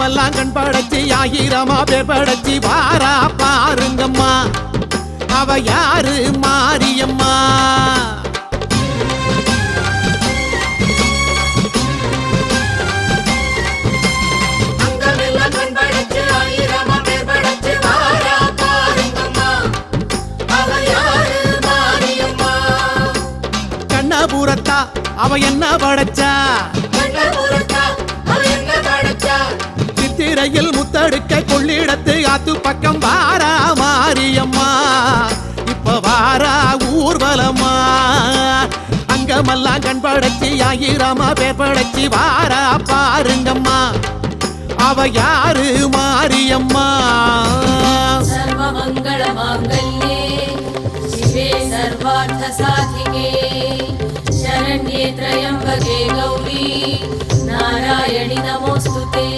பேர் அங்கமெல்லாம் கண் படைச்சு ஆயிரமா பேர் படைச்சு வாரா பாருங்கம்மா. அவ யாரு? மாரியம்மா. கண்ணபுரத்தா அவ என்ன படைச்சா? மதுரையில் முத்தடுக்க கொள்ளிடத்து ஆத்து பக்கம் வாரா மாரியம்மா. இப்ப வாரா ஊர்வலம்மா. அங்கமெல்லாம் கண் படைச்சி ஆயிரமா பேர் படைச்சி வாரா பாருங்கம்மா. அவ யாரு மாரியம்மா? சர்வார்த்த சாதிகே சரண்யே திரயம்பகே கௌரி நாராயணி நமோஸ்துதே.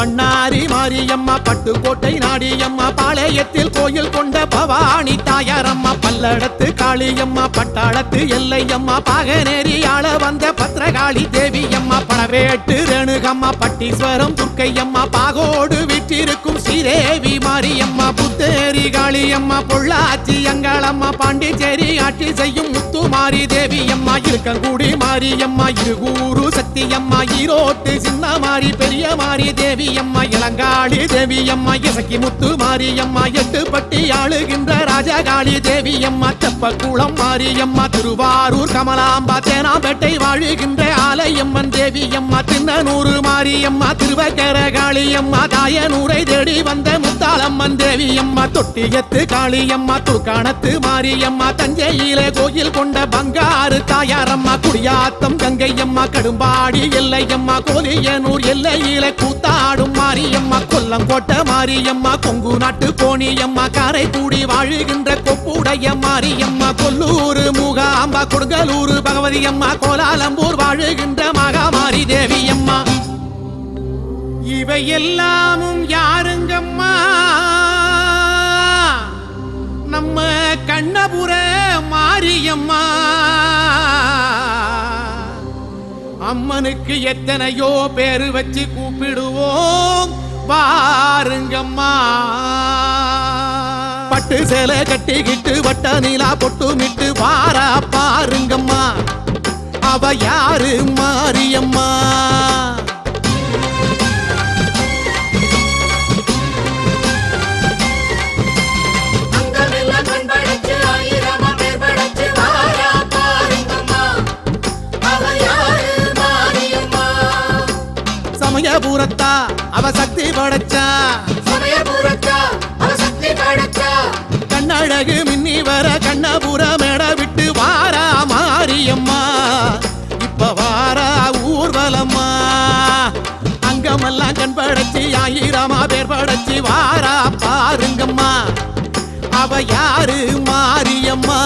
பண்ணாரி மாரியம்மா பட்டுக்கோட்டை நாடியம்மா பாளையத்தில் கோயில் கொண்ட பவானி தாயாரம்மா பல்லடத்து காளியம்மா பட்டாளத்து எல்லையம்மா பாகநேரி ஆள வந்த பத்திரகாளி தேவியம்மா பணவேட்டு ரேணுகம்மா பட்டீஸ்வரம் துர்க்கையம்மா பாகோடு திரேவி மாரியம்மா புத்தேரி காளியம்மா பொள்ளாச்சி அங்காளம்மா பாண்டிச்சேரி ஆட்சி செய்யும் முத்துமாரி தேவியம்மா இருக்கங்குடி மாரியம்மா இருகூரு சக்தியம்மா ஈரோட்டு சின்ன மாறி பெரிய மாரி தேவியம்மா இளங்காளி தேவியம்மா இசக்கி முத்து மாரியம்மா எட்டுப்பட்டி ஆளுகின்ற ராஜகாளி தேவியம்மா தெப்பக்குளம் மாரியம்மா திருவாரூர் கமலாம்பா தேனாம்பேட்டை வாழுகின்ற ஆலயம்மன் தேவியம்மா தின்னனூறு மாரியம்மா திருவக்கர காளியம்மா தாயனூரை தேடி வந்த முத்தாளம்மன் தேவியம்மா தொட்டியத்து காளியம்மா துர்காணத்து மாரியம்மா தஞ்சையிலே கோயில் கொண்ட பங்காறு தாயாரம்மா குடியாத்தம் கங்கையம்மா கடும்பாடி எல்லையம்மா கோலியனூர் எல்லையிலே கூத்தாடும் மாரியம்மா கொல்லங்கோட்டை மாரியம்மா கொங்கு நாட்டு கோணியம்மா காரைக்குடி வாழுகின்ற கொப்புடைய மாரியம்மா கொல்லூர் மூகாம்பா கொடுங்கலூர் பகவதியம்மா கோலாலம்பூர் வாழுகின்ற மகாமாரி தேவியம்மா. இவை எல்லாமும் யாருங்கம்மா? நம்ம கண்ணபுர மாரியம்மா. அம்மனுக்கு எத்தனையோ பேரு வச்சு கூப்பிடுவோம். பாருங்கம்மா பட்டு சேலை கட்டிக்கிட்டு வட்ட நீலா பொட்டுமிட்டு வாரா பாருங்கம்மா. அவ யாரு மாரியம்மா? கண்ணழகு மின்னி வர கண்ணபுர மேட விட்டு வாரா மாரியம்மா. இப்ப வாரா ஊர்வலம்மா. அங்கமெல்லாம் கண் படைச்சி ஆயிரமா பேர் படைச்சி வாரா பாருங்கம்மா. அவ யாரு மாரியம்மா?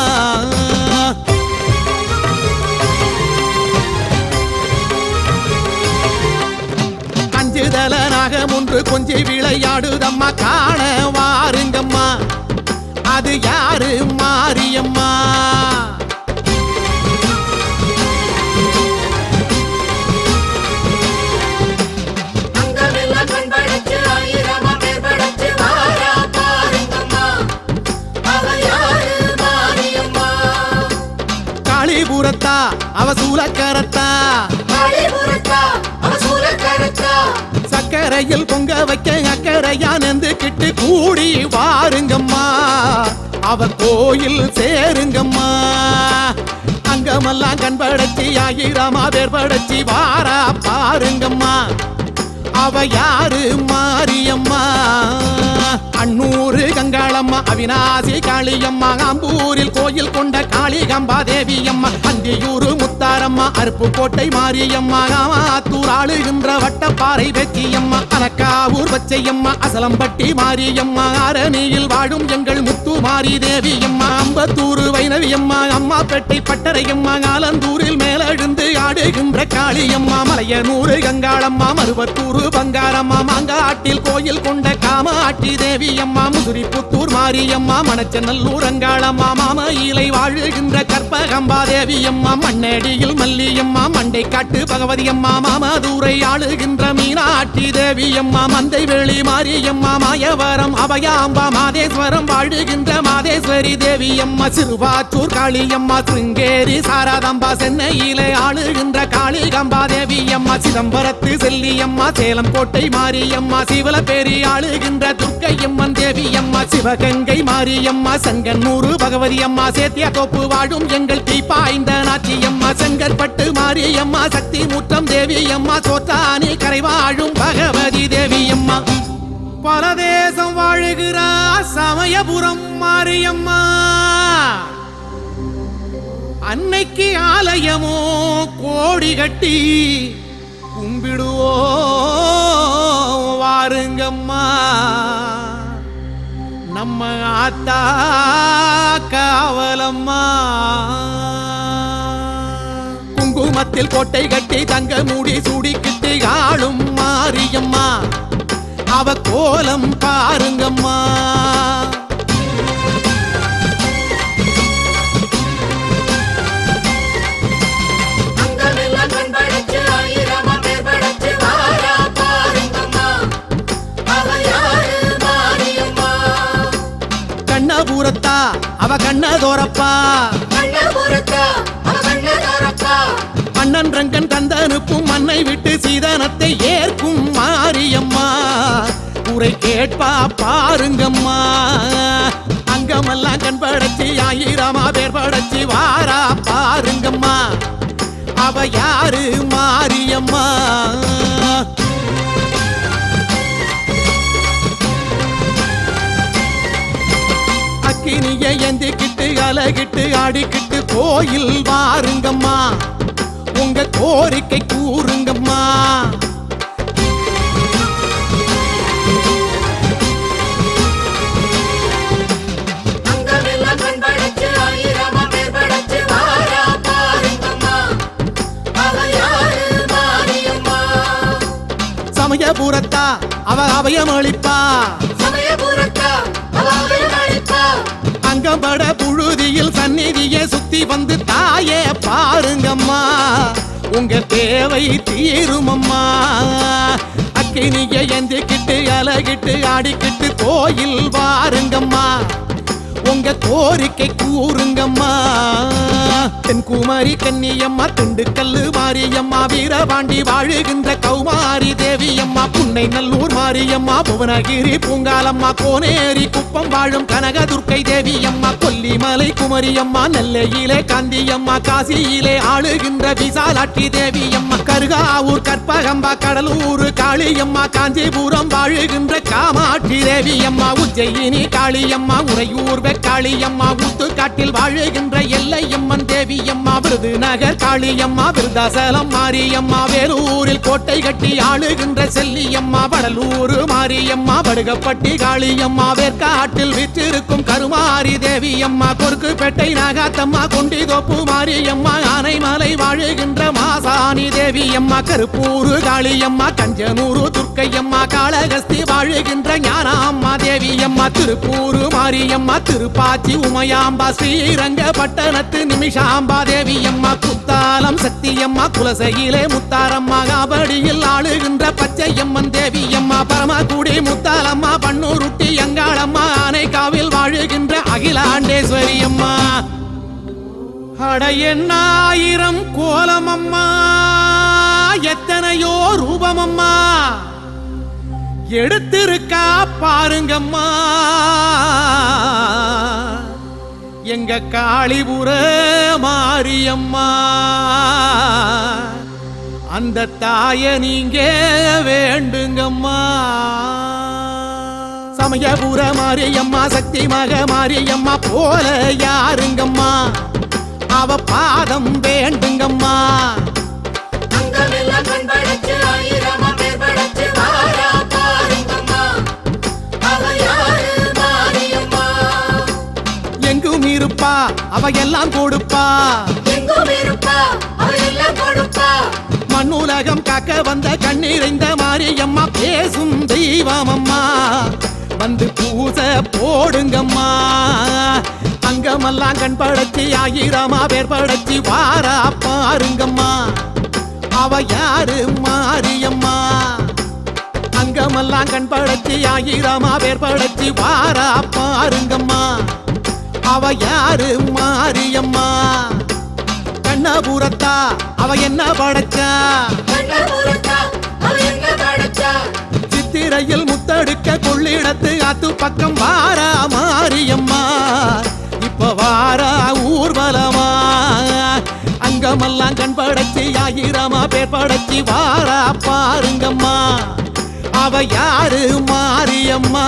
அஞ்சுதல ஒன்று கொஞ்சி விளையாடுதம்மா. காண வாருங்கம்மா. அது யாரு மாரியம்மா? அங்கமெல்லாம் கண் படைச்சு அக்கறையில் பொங்க வைக்க அக்கறையானந்து கிட்டு கூடி வாருங்கம்மா. அவ கோயில் சேருங்கம்மா. அங்கமெல்லாம் கண் படைச்சி ஆயிரமா வாரா பாருங்கம்மா. அவ யாரு மாரியம்மா? அன்னூரு கங்காளம்மா அவினாசி காளியம்மா ஆம்பூரில் கோயில் கொண்ட காளிகம்பா தேவியம்மா அந்தியூரு முத்தாரம்மா அருப்பு கோட்டை மாரியம்மா ஆத்தூர் ஆளுகின்ற வட்டப்பாறை வெற்றியம்மா அலக்காவூர் பச்சையம்மா அசலம்பட்டி மாரியம்மா அரணியில் வாழும் எங்கள் முத்து மாரி தேவியம்மா அம்பத்தூர் வைணவியம்மா அம்மா பெட்டை பட்டறையம்மா ஆலந்தூரில் மேலெழுந்து ஆடுகின்ற காளியம்மா மலையனூறு கங்காளம்மா மருவத்தூர் பங்காரம்மா மாங்காட்டில் கோயில் கொண்ட காமாட்சி தேவியம்மா முதுரிப்புத்தூர் புத்தூர் மாரியம்மா மணச்சநல்லூர் அங்காளம்மா இலை வாழுகின்ற கற்பகம்பா தேவியம்மா மண்ணடியில் மல்லியம்மா மண்டை காட்டு பகவதியம்மா மாமதுரை ஆளுகின்ற மீனாட்சி தேவியம்மா மந்தை வெளி மாரியம்மா மாயவரம் அபயாம்பா மாதேஸ்வரம் வாழுகின்ற மாதேஸ்வரி தேவியம்மா சிறுவாச்சூர் காளியம்மா சிருங்கேரி சாராதம்பா சென்னையிலே ஆளுகின்ற காளிகம்பா தேவியம்மா சிதம்பரத்து செல்லியம்மா சேலம் கோட்டை மாரியம்மா சிவலப்பேரி ஆளுகின்ற துர்க்கையம்மன் தேவியம்மா சிவகங்கை மாரியம்மா சங்கன்னூறு பகவதி அம்மா சேத்தியா தோப்பு வாழும் எங்கள் தீப்பாய்ந்த நாச்சியம்மா செங்கற்பட்டு மாரியம்மா சக்தி முற்றம் தேவியம்மா சோத்தானி கரை வாழும் பகவதி தேவியம்மா. பரதேசம் வாழுகிறா சமயபுரம் மாரியம்மா. அன்னைக்கு ஆலயமோ கோடி கட்டி கும்பிடுவோ வாருங்கம்மா. நம்ம ஆத்தா காவலம்மா. குங்குமத்தில் கோட்டை கட்டி தங்க மூடி சூடிக்கிட்டு ஆளும் மாரியம்மா. அவ கோலம் பாருங்கம்மா. அவ அவ கண்ணதாரப்பா அண்ணன் ரங்கன் தந்தனுப்பும் மண்ணை விட்டு சீதனத்தை ஏற்கும் மாரியம்மா. உரை கேட்பா பாருங்கம்மா. அங்கமெல்லாம் கண் படைச்சி ஆயிரமா பேர் படைச்சி வாரா பாருங்கம்மா. அவ யாரு மாரியம்மா? அலகிட்டு ஆடிக்கிட்டு கோயில் வாருங்கம்மா. உங்க கோரிக்கை கூறுங்கம்மா. சமயபுரத்தா அவ அபயம் அளிப்பா அவையமளிப்பா. அங்கம்பட புழுதியில் சந்நிதியை சுத்தி வந்து தாயே பாருங்கம்மா. உங்க தேவை தீருமம்மா. அக்கினிய எந்திக்கிட்டு அலகிட்டு ஆடிக்கிட்டு கோயில் வாருங்கம்மா. உங்க கோரிக்கை கூறுங்கம்மா. தென்குமாரி கன்னியம்மா திண்டுக்கல்லு மாரியம்மா வீரபாண்டி வாழுகின்ற கௌமாரி தேவியம்மா புன்னை நல்லூர் மாரியம்மா புவனகிரி பூங்காலம்மா கோனேரி குப்பம் வாழும் கனகதுர்க்கை தேவியம்மா கொல்லிமலை குமரியம்மா நெல்லையிலே காந்தியம்மா காசியிலே ஆளுகின்ற விசாலாட்சி தேவியம்மா கருகாவூர் கற்பகம்பா கடலூர் காளியம்மா காஞ்சிபுரம் வாழுகின்ற காமாட்சி தேவியம்மா உஜ்ஜயினி காளியம்மா உறையூர் காளியம்மா ஊத்து காட்டில் வாழுகின்ற எல்லையம்மன் தேவியம்மா விருதுநகர் காளியம்மா விருதாசலம் மாரியம்மா வேலூரில் கோட்டை கட்டி ஆளுகின்ற செல்லியம்மா வடலூர் மாரியம்மா படுகப்பட்டி காளியம்மா வேற்காட்டில் விற்றிருக்கும் கருமாரி தேவியம்மா கொருக்குப்பேட்டை நாகாத்தம்மா கொண்டிதோப்பு மாரியம்மா ஆனைமலை வாழுகின்ற மாசாணி தேவியம்மா கருப்பூர் காளியம்மா கஞ்சனூர் துர்க்கையம்மா காளகஸ்தி வாழுகின்ற தேவியம்மா திருப்பூர் மாரியம்மா திருப்பாச்சி உமையாம்பா ஸ்ரீரங்க பட்டணத்து நிமிஷாம்பா தேவியம்மா குத்தாலம் சக்தியம்மா குலசையிலே முத்தாரம்மா காபடியில் ஆளுகின்ற பச்சையம்மன் தேவியம்மா பரமக்குடி முத்தாலம்மா பன்னூருட்டி எங்காளம்மா ஆனைக்காவில் வாழுகின்ற அகிலாண்டேஸ்வரி அம்மா அட எண்ணாயிரம் கோலமம்மா எத்தனையோ ரூபமம்மா. எடுத்திருக்கா பாருங்கம்மா. எங்க காளிபுர மாரியம்மா. அந்த தாய நீங்க வேண்டுங்கம்மா. சமயபுர மாரியம்மா சக்தி மக மாரியம்மா போல யாருங்கம்மா? அவ பாதம் வேண்டுங்கம்மா. அவ எல்லாம் கொடுப்பா. மண்ணுலகம் காக்க வந்த கண்ணீரைந்த மாரியம்மா பேசும் தெய்வமம்மா. வந்து பூசை போடுங்கம்மா. அங்கமெல்லாம் கண் படைச்சி ஆயிரமா பேர் படைச்சி வாரா பாருங்கம்மா. அவ யாரு மாரியம்மா? அங்கமெல்லாம் கண் படைச்சி ஆயிரமா பேர் படைச்சி வாரா பாருங்கம்மா. அவ யாரு மாரியம்மா? கண்ணபுரத்தா அவ என்ன படைச்சா? சித்திரையில் முத்தடுக்க கொள்ளிடத்து ஆத்து பக்கம் வாரா மாரியம்மா. இப்ப வாரா ஊர்வலமா அங்கமெல்லாம் கண் படைச்சி ஆயிரமா பேர் படைச்சி வாரா பாருங்கம்மா. அவ யாரு மாரியம்மா?